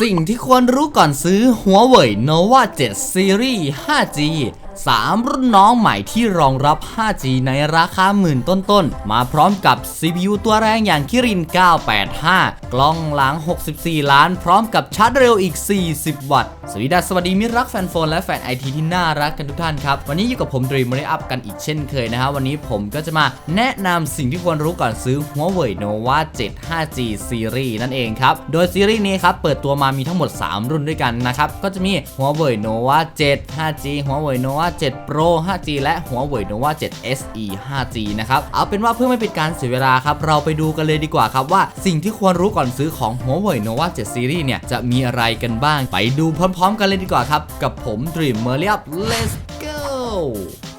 สิ่งที่ควรรู้ก่อนซื้อหัวเว่ย Nova 7 Series 5G 3 รุ่นน้องใหม่ที่รองรับ 5G ในราคาหมื่นต้นๆ มาพร้อมกับ CPU ตัวแรงอย่างคิริน 985 กล้องหลัง 64 ล้าน พร้อมกับชาร์จเร็วอีก 40 วัตต์ สวัสดีดัสสวัสดีมิตรรักแฟนโฟนและแฟนไอทีที่น่ารักกันทุกท่านครับ วันนี้อยู่กับผมดรีมรีอัพกันอีกเช่นเคยนะฮะ วันนี้ผมก็จะมาแนะนำสิ่งที่ควรรู้ก่อนซื้อหัวเว่ย Nova 7 5G Series นั่นเองครับ โดยซีรีส์นี้ครับเปิดตัวมามีทั้งหมด 3 รุ่นด้วยกันนะครับ ก็จะมีหัวเว่ย Nova 7 5G หัวเว่ย Nova 7 Pro 5G และหัวเว่ย Nova 7 SE 5G นะครับ เอาเป็นว่าเพื่อไม่เป็นการเสียเวลาครับ เราไปดูกันเลยดีกว่าครับว่าสิ่งที่ควรรู้ก่อนซื้อของหัวเว่ย Nova 7 Series เนี่ย จะมีอะไรกันบ้าง ไปดูพร้อมๆ กันเลยดีกว่าครับ กับผม Dream m e r i a p Let's go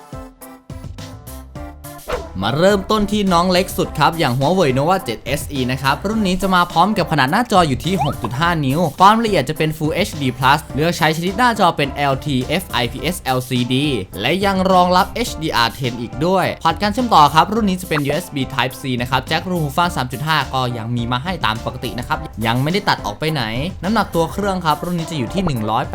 มาเริ่มต้นที่น้องเล็กสุดครับ อย่าง Huawei Nova 7 SE นะครับ รุ่นนี้จะมาพร้อมกับขนาดหน้าจออยู่ที่ 6.5 นิ้ว ความละเอียดจะเป็น Full HD Plus เลือกใช้ชนิดหน้าจอเป็น LTF IPS LCD และยังรองรับ HDR10 อีกด้วย พอร์ตการเชื่อมต่อครับ รุ่นนี้จะเป็น USB Type C นะครับ แจ็ครูหูฟัง 3.5 ก็ยังมีมาให้ตามปกตินะครับ ยังไม่ได้ตัดออกไปไหน น้ำหนักตัวเครื่องครับ รุ่นนี้จะอยู่ที่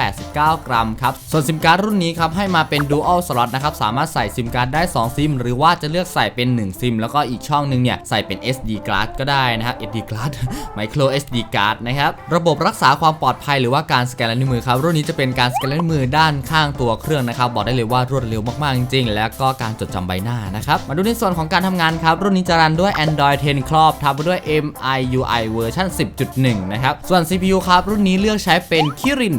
189 กรัมครับ ส่วนซิมการ์ดรุ่นนี้ครับให้มาเป็น Dual Slot นะครับ สามารถใส่ซิมการ์ดได้ 2 ซิม หรือว่าจะเลือกใส่เป็น1ซิมแล้วก็อีกช่องหนึงเนี่ยใส่เป็น SD card ก็ได้นะครับ SD card Micro SD card นะครับระบบรักษาความปลอดภัยหรือว่าการสแกนลายนิ้วมือครับรุ่นนี้จะเป็นการสแกนลายนิ้วมือด้านข้างตัวเครื่องนะครับบอกได้เลยว่ารวดเร็วมากๆจริงๆ แล้วก็การจดจำใบหน้านะครับมาดูในส่วนของการทำงานครับรุ่นนี้จะรันด้วย Android 10 ครอบทับด้วย MIUI เวอร์ชัน10.1 นะครับส่วน CPU ครับรุ่นนี้เลือกใช้เป็น Kirin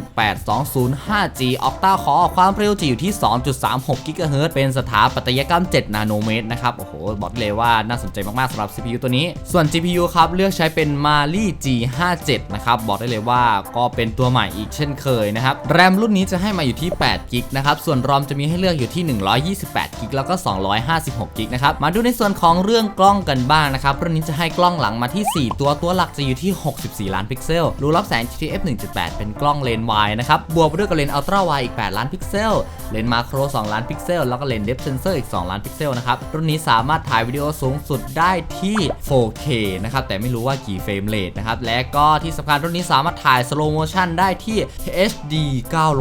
820 5G Octa Core ความเร็วจะอยู่ที่ 2.36 GHz เป็นสถาปัตยกรรม 7 นาโนเมตรนะครับโอ้โห บอกได้เลยว่าน่าสนใจมาก ๆสำหรับ CPU ตัวนี้ ส่วน GPU ครับ เลือกใช้เป็น Mali G57 นะครับ บอกได้เลยว่าก็เป็นตัวใหม่อีกเช่นเคยนะครับ แรมรุ่นนี้จะให้มาอยู่ที่8 g b นะครับ ส่วนรอมจะมีให้เลือกอยู่ที่ 128 g b แล้วก็ 256 g b นะครับ มาดูในส่วนของเรื่องกล้องกันบ้างนะครับ รุ่นนี้จะให้กล้องหลังมาที่ 4 ตัว ตัวหลักจะอยู่ที่ 64 ล้านพิกเซล รูรับแสง GTF 1.8 เป็นกล้องเลนส์วายนะครับ บวกไปด้วยกับเลนส์อัลตร้าไวอีก 8 ล้านพิกเซล เลนส์มาโคร 2 ล้านพิกเซล แล้วก็เลนส์เดฟเซนเซอร์อีก 2 ล้านพิกเซลนะครับ รุ่นนี้สามารถถ่ายวิดีโอสูงสุดได้ที่ 4K นะครับ แต่ไม่รู้ว่ากี่เฟรมเรทนะครับ และก็ที่สำคัญรุ่นนี้สามารถถ่าย slow motion ได้ที่ HD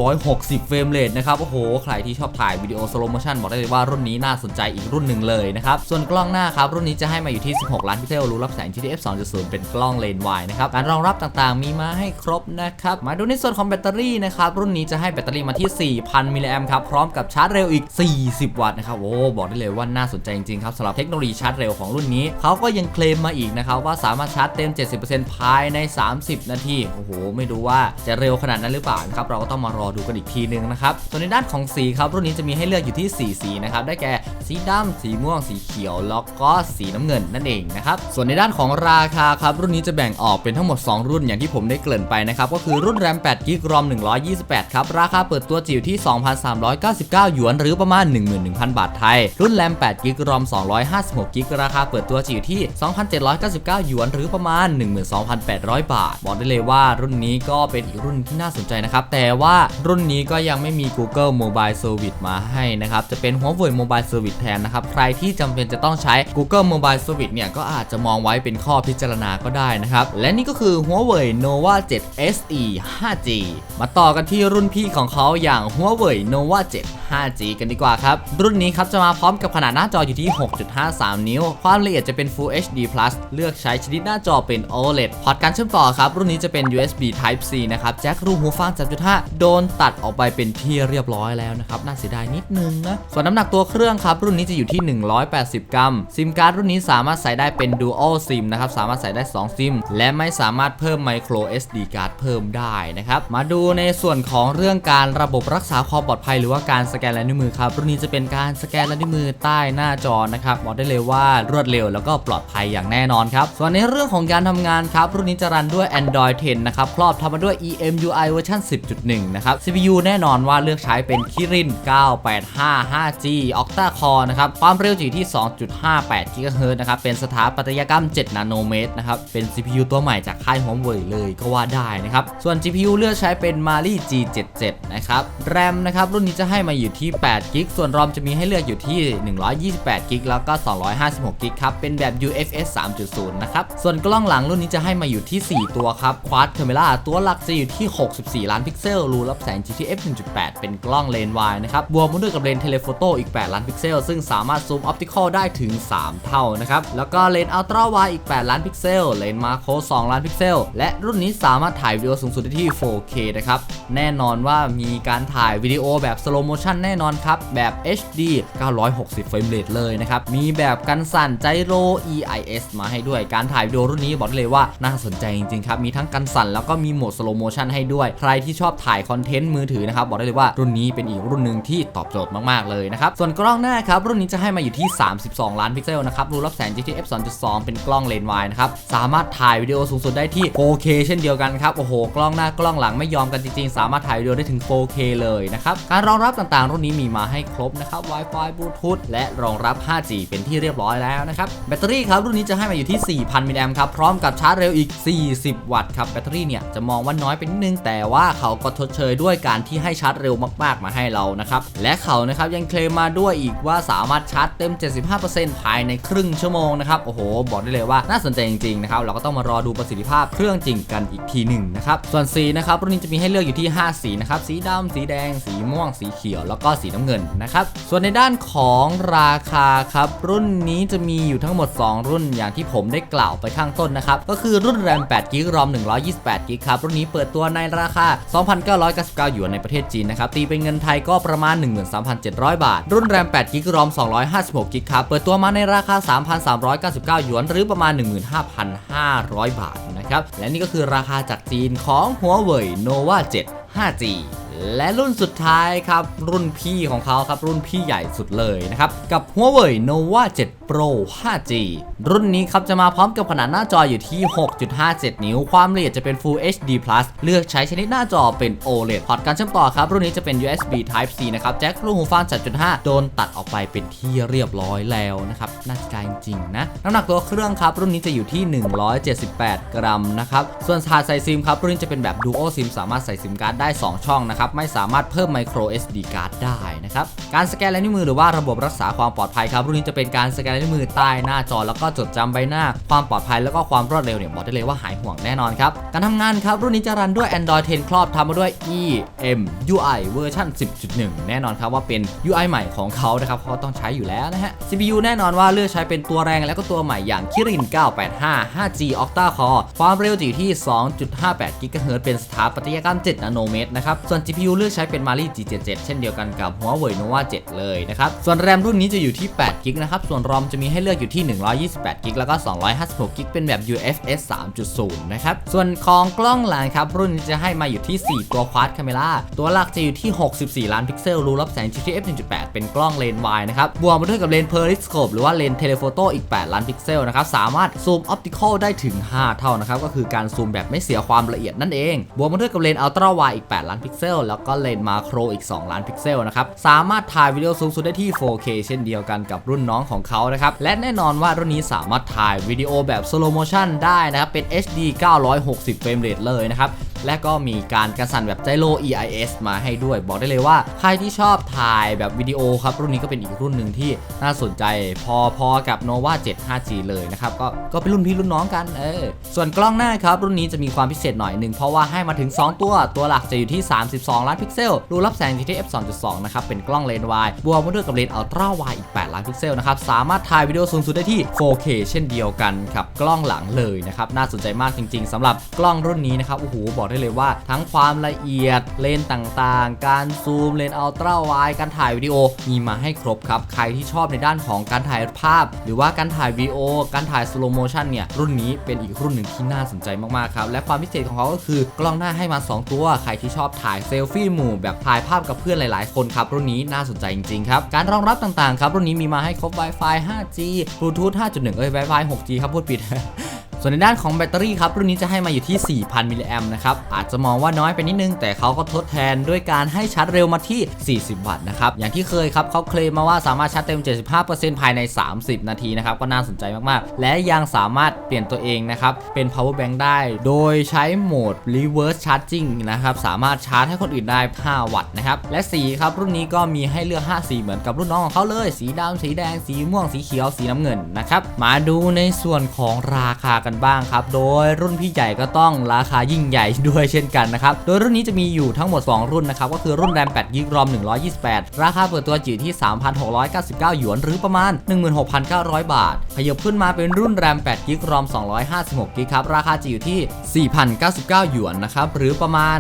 960 เฟรมเรทนะครับ โอ้โห ใครที่ชอบถ่ายวิดีโอ slow motion บอกได้เลยว่ารุ่นนี้น่าสนใจอีกรุ่นหนึ่งเลยนะครับ ส่วนกล้องหน้าครับ รุ่นนี้จะให้มาอยู่ที่ 16 ล้านพิกเซลรู้รับแสง GTF 2.0 เป็นกล้องเลนส์วายนะครับ การรองรับต่างๆ มีมาให้ครบนะครับ มาดูในส่วนของแบตเตอรี่นะครับ รุ่นนี้จะให้แบตเตอรี่มาที่ 4,000 มิลลิแอมครับ พร้อมกับชาร์จเร็วอีก 40 วัตต์นะครับ โอ้ บอกได้เลยว่าน่าสนใจจริงๆครับสำหรับเทคโนโลยีชาร์จเร็วของรุ่นนี้ เขาก็ยังเคลมมาอีกนะครับว่าสามารถชาร์จเต็ม 70%ภายใน 30 นาที โอ้โห ไม่รู้ว่าจะเร็วขนาดนั้นหรือเปล่านะครับ เราก็ต้องมารอดูกันอีกทีนึงนะครับ ส่วนในด้านของสีครับ รุ่นนี้จะมีให้เลือกอยู่ที่ 4 สีนะครับ ได้แก่สีดำสีม่วง สีเขียว แล้วก็สีน้ำเงินนั่นเองนะครับ ส่วนในด้านของราคาครับ รุ่นนี้จะแบ่งออกเป็นทั้งหมด 2 รุ่นอย่างที่ผมได้เกริ่นไปนะครับ ก็คือรุ่นแรม8กิกรอม128 ครับ ราคาเปิดตัวจิ๋วที่ 2,399 หยวน หรือประมาณ 11,000 บาทไทย รุ่นแรม8กิกรอม256กิกราคาเปิดตัวจิ๋วที่ 2,799 หยวน หรือประมาณ 12,800 บาท บอกได้เลยว่ารุ่นนี้ก็เป็นอีกรุ่นที่น่าสนใจนะครับ แต่ว่ารุ่นนี้ก็ยังไม่มี Google Mobile Service มาให้นะครับ จะเป็น Huawei Mobile Service แทนนะครับ ใครที่จำเป็นจะต้องใช้ Google Mobile Service เนี่ย ก็อาจจะมองไว้เป็นข้อพิจารณาก็ได้นะครับ และนี่ก็คือ Huawei Nova 7 SE 5G มาต่อกันที่รุ่นพี่ของเขาอย่าง Huawei Nova 7 5G กันดีกว่าครับ รุ่นนี้ครับจะมาพร้อมกับขนาดหน้าจออยู่ที่6.53 นิ้ว ความละเอียดจะเป็น Full HD Plus เลือกใช้ชนิดหน้าจอเป็น OLED พอร์ตการเชื่อมต่อครับ รุ่นนี้จะเป็น USB Type C นะครับ แจ็ครูหูฟัง 3.5 โดนตัดออกไปเป็นที่เรียบร้อยแล้วนะครับ น่าเสียดายนิดนึงนะ ส่วนน้ำหนักตัวเครื่องครับ รุ่นนี้จะอยู่ที่ 180 กรัม ซิมการ์ดรุ่นนี้สามารถใส่ได้เป็น Dual SIM นะครับ สามารถใส่ได้ 2 ซิม และไม่สามารถเพิ่ม Micro SD card เพิ่มได้นะครับ มาดูในส่วนของเรื่องการระบบรักษาความปลอดภัย หรือว่าการสแกนลายนิ้วมือครับ รุ่นนี้จะเป็นการสแกนลายนิ้วมือใต้หน้าจอนะครับบอกได้เลยว่ารวดเร็วแล้วก็ปลอดภัยอย่างแน่นอนครับ ส่วนในเรื่องของการทำงานครับ รุ่นนี้จะรันด้วย Android 10 นะครับครอบทำมาด้วย EMUI เวอร์ชัน10.1 นะครับ CPU แน่นอนว่าเลือกใช้เป็น Kirin 985 5G Octa Core นะครับ ความเร็วจะอยู่ที่ 2.58 GHz นะครับ เป็นสถาปัตยกรรม 7 นาโนเมตรนะครับ เป็น CPU ตัวใหม่จากค่าย Huawei เลยก็ว่าได้นะครับ ส่วน GPU เลือกใช้เป็น Mali G77 นะครับ RAM นะครับ รุ่นนี้จะให้มาอยู่ที่8 g b ส่วน ROM จะมีให้เลือกอยู่ที่ 128 g b กิกแล้วก็ 256กิกครับ เป็นแบบ UFS 3.0 นะครับ ส่วนกล้องหลังรุ่นนี้จะให้มาอยู่ที่ 4 ตัวครับ Quad Camera ตัวหลักจะอยู่ที่ 64 ล้านพิกเซล รูรับแสง GTF 1.8 เป็นกล้องเลนส์วายนะครับ บวกมาด้วยกับเลนส์เทเลโฟโต้อีก 8 ล้านพิกเซล ซึ่งสามารถซูมออปติคอลได้ถึง 3 เท่านะครับ แล้วก็เลนส์อัลตร้าไวอีก 8 ล้านพิกเซล เลนส์มาโค2ล้านพิกเซล และรุ่นนี้สามารถถ่ายวิดีโอสูงสุดได้ที่ 4K นะครับ แน่นอนว่ามีการถ่ายวิดีโอแบบ slow motion แน่นอนครับ แบบ HD 960เฟรมเรทเลยนะครับ มีแบบกันสั่นไจโร EIS มาให้ด้วย การถ่ายวิดีโอรุ่นนี้บอกได้เลยว่าน่าสนใจจริงๆครับ มีทั้งกันสั่นแล้วก็มีโหมด slow motion ให้ด้วย ใครที่ชอบถ่ายคอนเทนต์มือถือนะครับ บอกได้เลยว่ารุ่นนี้เป็นอีกรุ่นหนึ่งที่ตอบโจทย์มากๆเลยนะครับ ส่วนกล้องหน้าครับรุ่นนี้จะให้มาอยู่ที่ 32 ล้านพิกเซลนะครับ รูรับแสง GTF 2.2 เป็นกล้องเลนส์วายนะครับ สามารถถ่ายวิดีโอสูงสุดได้ที่ 4K เช่นเดียวกันครับ โอ้โห กล้องหน้ากล้องหลังไม่ยอมกันจริงๆ สามารถถ่ายวิดีโอได้ถึง 4K เลยนะครับ การรองรับต่างๆ รุ่นนี้มีมาให้ครบนะครับ Wi-Fi Bluetooth และรองรับ 5G เป็นที่เรียบร้อยแล้วนะครับแบตเตอรี่ครับรุ่นนี้จะให้มาอยู่ที่ 4,000มิลลิแอมป์ครับพร้อมกับชาร์จเร็วอีก 40 วัตต์ครับแบตเตอรี่เนี่ยจะมองว่าน้อยไปนิดนึง แต่ว่าเขาก็ทดเชยด้วยการที่ให้ชาร์จเร็วมาก ๆ มาให้เรานะครับและเขานะครับยังเคลมมาด้วยอีกว่าสามารถชาร์จเต็ม 75%ภายในครึ่งชั่วโมงนะครับโอ้โห บอกได้เลยว่าน่าสนใจจริงๆนะครับเราก็ต้องมารอดูประสิทธิภาพเครื่องจริงกันอีกทีหนึ่งนะครับส่วนสีนะครับรุ่นนี้จะมีให้เลือกอยู่ที่ 5 สีนะครับสีดำสีแดง สีม่วงสีเขียว แล้วก็สีน้ำเงินนะครับส่วนในด้านของราคาครับ รุ่นนี้จะมีอยู่ทั้งหมด 2 รุ่นอย่างที่ผมได้กล่าวไปข้างต้นนะครับ ก็คือรุ่นแรม8 g b รอม128 g b ครับ รุ่นนี้เปิดตัวในราคา 2,999 หยวนในประเทศจีนนะครับ ตีเป็นเงินไทยก็ประมาณ 13,700 บาท รุ่นแรม8 g b รอม256 g b ครับ เปิดตัวมาในราคา 3,399 หยวน หรือประมาณ 15,500 บาทนะครับ และนี่ก็คือราคาจากจีนของหัวเว่ย Nova 7 5G และรุ่นสุดท้ายครับ รุ่นพี่ของเขาครับ รุ่นพี่ใหญ่สุดเลยนะครับ กับ Huawei Nova 7 Pro 5G รุ่นนี้ครับจะมาพร้อมกับขนาดหน้าจออยู่ที่ 6.57 นิ้ว ความละเอียดจะเป็น Full HD Plus เลือกใช้ชนิดหน้าจอเป็น OLED พอร์ตการเชื่อมต่อครับ รุ่นนี้จะเป็น USB Type C นะครับแจ็คลูหูฟัง7.5 โดนตัดออกไปเป็นที่เรียบร้อยแล้วนะครับน่าจะได้จริงๆนะน้ำหนักตัวเครื่องครับ รุ่นนี้จะอยู่ที่ 178 กรัมนะครับส่วนถาดใส่ซิมครับรุ่นนี้จะเป็นแบบ Dual SIM สามารถใส่ซิมการ์ดได้ 2 ช่องนะครับไม่สามารถเพิ่ม Micro SD card ได้นะครับการสแกนลายนิ้วมือหรือว่าระบบรักษาความปลอดภัยครับรุ่นนี้จะเป็นการสแกนลายนิ้วมือใต้หน้าจอแล้วก็จดจำใบหน้า ความปลอดภัยแล้วก็ความรวดเร็วเนี่ยบอกได้เลยว่าหายห่วงแน่นอนครับการทำงานครับรุ่นนี้จะรันด้วย Android 10 ครอบทำมาด้วย EMUI เวอร์ชัน10.1 แน่นอนครับว่าเป็น UI ใหม่ของเขานะครับเขาต้องใช้อยู่แล้วนะฮะ CPU แน่นอนว่าเลือกใช้เป็นตัวแรงแล้วก็ตัวใหม่อย่าง Kirin 985 5G Octa Core ความเร็วอยู่ที่ 2.58 GHz เป็นสถาปัตยกรรม 7 นาโนเมตรนะครับส่วน GPU เลือกใช้เป็น Mali G77 เช่นเดียวกันกับ Huawei Nova 7 เลยนะครับ ส่วนแรมรุ่นนี้จะอยู่ที่8 g b นะครับ ส่วน ROM จะมีให้เลือกอยู่ที่ 128 g b แล้วก็ 256 g b เป็นแบบ UFS 3.0 นะครับ ส่วนของกล้องหลังครับ รุ่นนี้จะให้มาอยู่ที่ 4 ตัว Quad Camera ตัวหลักจะอยู่ที่ 64 ล้านพิกเซลรูรับแสง GTF 1.8 เป็นกล้องเลนส์วายนะครับ บวกมาด้วยกับเลนส์ Periscope หรือว่าเลนส์เทเลโฟโต้อีก 8 ล้านพิกเซลนะครับ สามารถซูมออปติคอลได้ถึง 5 เท่านะครับ ก็คือการซูมแบบไม่เสียความละเอียดนั่นเอง บวกมาด้วยกับเลนส์อัลตร้าไวอีก 8 ล้านพิกเซลแล้วก็เลนส์มาโครอีก 2 ล้านพิกเซลนะครับ สามารถถ่ายวิดีโอสูงสุดได้ที่ 4K เช่นเดียวกันกับรุ่นน้องของเขานะครับ และแน่นอนว่ารุ่นนี้สามารถถ่ายวิดีโอแบบสโลโมชันได้นะครับ เป็น HD 960 เฟรมเรทเลยนะครับ และก็มีการกระสันแบบไจโร EIS มาให้ด้วย บอกได้เลยว่าใครที่ชอบถ่ายแบบวิดีโอครับ รุ่นนี้ก็เป็นอีกรุ่นหนึ่งที่น่าสนใจพอๆกับ Nova 7 5G เลยนะครับ ก็ก็เป็นรุ่นพี่รุ่นน้องกันเออส่วนกล้องหน้าครับ รุ่นนี้จะมีความพิเศษหน่อยหนึ่งเพราะว่าให้มาถึง 2 ตัวตัวหลักจะอยู่ที่ 32 ล้านพิกเซลรูรับแสง GTF 2.2นะครับเป็นกล้องเลนส์วายบวกมาด้วยกับเลนส์อัลตร้าไวอีก 8 ล้านพิกเซลนะครับสามารถถ่ายวิดีโอสูงสุดได้ที่ 4K เช่นเดียวกันกับกล้องหลังเลยนะครับน่าสนใจมากจริง ๆสำหรับกล้องรุ่นนี้นะครับโอ้โหบอกได้เลยว่า ทั้งความละเอียดเลนต่างๆ การซูมเลนอัลตร้าไวการถ่ายวิดีโอมีมาให้ครบครับ ใครที่ชอบในด้านของการถ่ายภาพ หรือว่าการถ่ายวิดีโอ การถ่ายสโลโมชันเนี่ยรุ่นนี้เป็นอีกรุ่นหนึ่งที่น่าสนใจมากๆครับและความพิเศษของเขาก็คือกล้องหน้าให้มา 2 ตัว ใครที่ชอบถ่ายเซลฟี่หมู่แบบถ่ายภาพกับเพื่อนหลาย ๆ คนครับรุ่นนี้น่าสนใจจริงๆครับการรองรับต่างๆครับรุ่นนี้มีมาให้ครบ Wi-Fi 5G Bluetooth 5.1 เอ้ย Wi-Fi 6G ครับพูดผิด ส่วนในด้านของแบตเตอรี่ครับรุ่นนี้จะให้มาอยู่ที่ 4,000 มิลลิแอมป์นะครับอาจจะมองว่าน้อยไปนิดนึง แต่เขาก็ทดแทนด้วยการให้ชาร์จเร็วมาที่ 40 วัตต์นะครับ อย่างที่เคยครับเขาเคลมมาว่าสามารถชาร์จเต็ม 75%ภายใน 30 นาทีนะครับ ก็น่าสนใจมาก ๆ และยังสามารถเปลี่ยนตัวเองนะครับ เป็น power bank ได้ โดยใช้โหมด reverse charging นะครับ สามารถชาร์จให้คนอื่นได้ 5 วัตต์นะครับ และสีครับรุ่นนี้ก็มีให้เลือก 5 สีเหมือนกับรุ่นน้องของเขาเลย สีดำสีแดง สีม่วง สีเขียว สีน้ำเงินนะครับ มาดูในส่วนของราคากันบ้างครับ โดยรุ่นพี่ใหญ่ก็ต้องราคายิ่งใหญ่ด้วยเช่นกันนะครับ โดยรุ่นนี้จะมีอยู่ทั้งหมด2 รุ่นนะครับ ก็คือรุ่นแรม8 g b ROM 128 ราคาเปิดตัวอยู่ที่ 3,699 หยวน หรือประมาณ 16,900 บาท ขยับขึ้นมาเป็นรุ่นแรม8 g b ROM 256 g b ครับ ราคาจะอยู่ที่ 4,099 หยวนนะครับ หรือประมาณ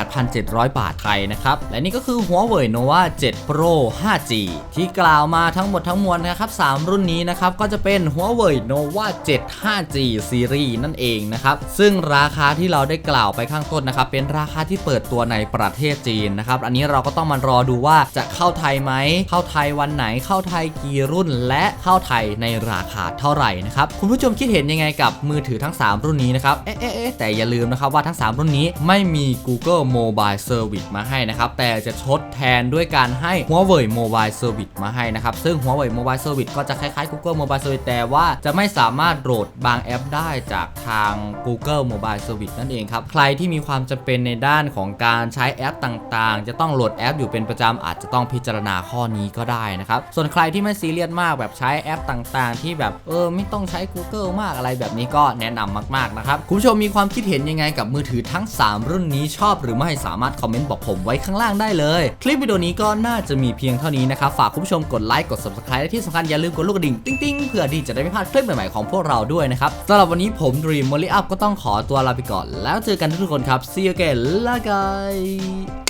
18,700 บาทไทยนะครับ และนี่ก็คือ Huawei Nova 7 Pro 5G ที่กล่าวมาทั้งหมดทั้งมวลนะครับ 3 รุ่นนี้นะครับ ก็จะเป็น Huawei Nova 7 5G Series นั่นเองนะครับ ซึ่งราคาที่เราได้กล่าวไปข้างต้นนะครับ เป็นราคาที่เปิดตัวในในประเทศจีนนะครับ อันนี้เราก็ต้องมารอดูว่าจะเข้าไทยไหม เข้าไทยวันไหน เข้าไทยกี่รุ่น และเข้าไทยในราคาเท่าไหร่นะครับ คุณผู้ชมคิดเห็นยังไงกับมือถือทั้ง 3 รุ่นนี้นะครับ เอ๊ะเอ๊แต่อย่าลืมนะครับว่าทั้ง 3 รุ่นนี้ไม่มี Google Mobile Service มาให้นะครับ แต่จะทดแทนด้วยการให้ Huawei Mobile Service มาให้นะครับ ซึ่ง Huawei Mobile Service ก็จะคล้ายๆ Google Mobile Service แต่ว่าจะไม่สามารถโหลดบางแอปได้จากทาง Google Mobile Service นั่นเองครับ ใครที่มีความจำเป็นในด้านของการการใช้แอปต่างๆ จะต้องโหลดแอปอยู่เป็นประจำอาจจะต้องพิจารณาข้อนี้ก็ได้นะครับ ส่วนใครที่ไม่ซีเรียสมากแบบใช้แอปต่างๆ ที่แบบเออไม่ต้องใช้ Google มากอะไรแบบนี้ก็แนะนำมากๆนะครับ คุณผู้ชมมีความคิดเห็นยังไงกับมือถือทั้ง 3 รุ่นนี้ชอบหรือไม่สามารถคอมเมนต์บอกผมไว้ข้างล่างได้เลย คลิปวิดีโอนี้ก็น่าจะมีเพียงเท่านี้นะครับ ฝากคุณผู้ชมกดไลค์กด subscribe และที่สำคัญอย่าลืมกดลูกกระดิ่งติ๊งๆเพื่อที่จะได้ไม่พลาดคลิปใหม่ๆของพวกเราด้วยนะครับสำหรับวันนี้ผม Dream m o l l y Up ก็ต้องขอตัวลาไปก่อน แล้วเจอกันทุกคนครับ see you again ลาไก